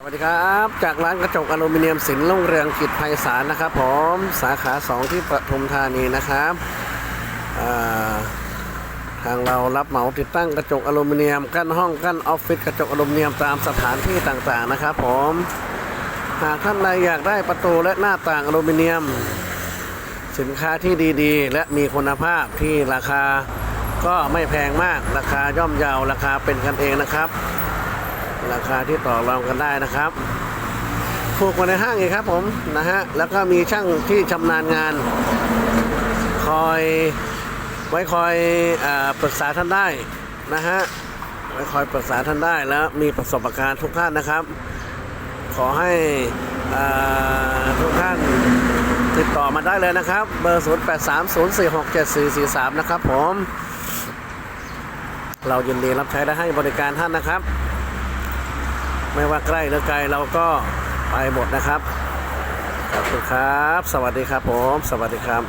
สวัสดีครับ จากร้านกระจกอลูมิเนียมสินลุ่งเรืองกิจไพศาลนะครับผมสาขา 2 ที่ปทุมธานีนะครับาทางเรารับเหมาติดตั้งกระจกอลูมิเนียม กั้นห้องกั้นออฟฟิศกระจกอลูมิเนียมตามสถานที่ต่างๆนะครับผมหากท่านใดอยากได้ประตูและหน้าต่างอลูมิเนียม สินค้าที่ดีๆ และมีคุณภาพที่ราคาก็ไม่แพงมากราคาย่อมเยาวราคาเป็นกันเองนะครับ ราคาที่ต่อรองกันได้นะครับถูกกว่าในห้างอีกครับผมนะฮะแล้วก็มีช่างที่ชำนาญงาน คอยไว้คอยอปรึกษาท่านได้นะฮะไว้คอยปรึกษาท่านได้แล้วมีประสบการณ์ทุกท่านนะครับ ขอให้อ่าทุกท่านติดต่อมาได้เลยนะครับ เบอร์ 0830467443 นะครับผม เรายินดีรับใช้และให้บริการท่านนะครับ ไม่ว่าใกล้หรือไกลเราก็ไปหมดนะครับขอบคุณครับ สวัสดีครับผม สวัสดีครับ